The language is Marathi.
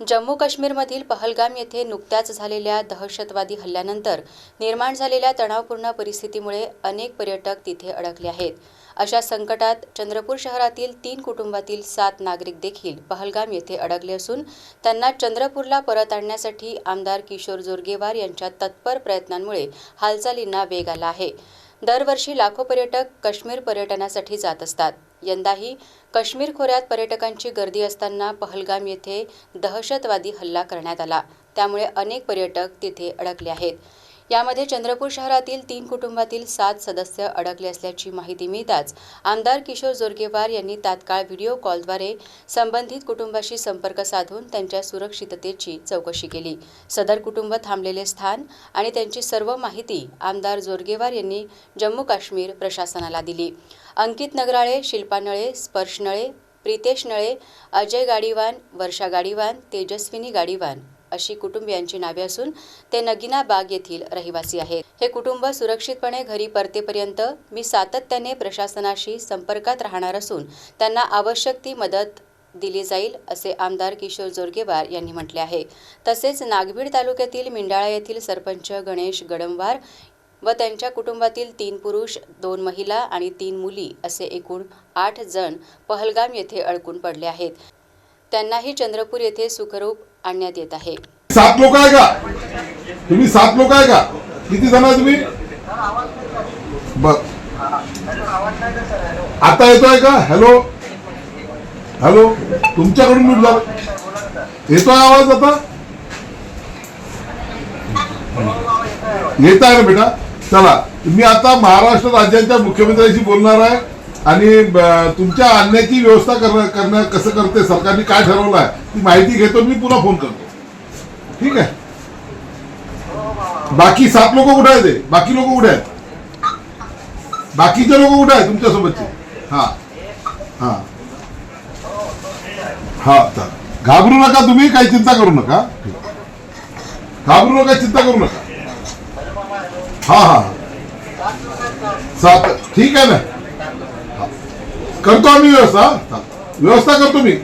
जम्मू काश्मीरमधील पहलगाम येथे नुकत्याच झालेल्या दहशतवादी हल्ल्यानंतर निर्माण झालेल्या तणावपूर्ण परिस्थितीमुळे अनेक पर्यटक तिथे अडकले आहेत. अशा संकटात चंद्रपूर शहरातील तीन कुटुंबातील सात नागरिक देखील पहलगाम येथे अडकले असून त्यांना चंद्रपूरला परत आणण्यासाठी आमदार किशोर जोरगेवार यांच्या तत्पर प्रयत्नांमुळे हालचालींना वेग आला आहे. दरवर्षी लाखो पर्यटक काश्मीर पर्यटनासाठी जात असतात. यंदाही काश्मीर खोऱ्यात पर्यटकांची गर्दी असताना पहलगाम येथे दहशतवादी हल्ला करण्यात आला. त्यामुळे अनेक पर्यटक तिथे अडकले आहेत. यामध्ये चंद्रपूर शहरातील तीन कुटुंबातील सात सदस्य अडकले असल्याची माहिती मिळताच आमदार किशोर जोरगेवार यांनी तात्काळ व्हिडिओ कॉलद्वारे संबंधित कुटुंबाशी संपर्क साधून त्यांच्या सुरक्षिततेची चौकशी केली. सदर कुटुंब थांबलेले स्थान आणि त्यांची सर्व माहिती आमदार जोरगेवार यांनी जम्मू काश्मीर प्रशासनाला दिली. अंकित नगराळे शिल्पा नळे स्पर्श नळे प्रितेश नळे अजय गाडीवान वर्षा गाडीवान तेजस्विनी गाडीवान अशी कुटुंबियांची नावे असून ते नगिना बाग येथील रहिवासी आहेत. हे कुटुंब सुरक्षितपणे घरी परतेपर्यंत मी सातत्याने प्रशासनाशी संपर्कात राहणार असून त्यांना आवश्यक ती मदत दिली जाईल असे आमदार किशोर जोरगेवार यांनी म्हटले आहे. तसेच नागभीड तालुक्यातील मिंडाळा येथील सरपंच गणेश गडमवार व त्यांच्या कुटुंबातील तीन पुरुष दोन महिला आणि तीन मुली असे एकूण आठ जण पहलगाम येथे अडकून पडले आहेत. त्यांनाही चंद्रपूर येथे सुखरूप आणण्यात येत आहे. सात लोक आहे का? तुम्ही सात लोक आहे का? किती जण आहे तुम्ही? बर. आता येतोय का? हॅलो? हॅलो? तुमच्याकडून मी येतोय आवाज आता? येत आहे ना बेटा? चला. मी आता महाराष्ट्र राज्याच्या मुख्यमंत्र्यांशी बोलणार आहे. आणि तुमच्या आणण्याची व्यवस्था करणं करणं कसं करते सरकारने काय ठरवलं आहे ती माहिती घेतो मी पुन्हा फोन करतो. ठीक आहे? बाकी सात लोक कुठे आहेत ते? बाकी लोक कुठे आहेत? बाकीचे लोक कुठे आहेत तुमच्यासोबतचे? हा. हा. हा चालेल घाबरू नका तुम्ही काही चिंता करू नका. घाबरू नका चिंता करू नका. हा हा. सात. ठीक आहे ना? करतो आम्ही व्यवस्था. व्यवस्था करतो मी.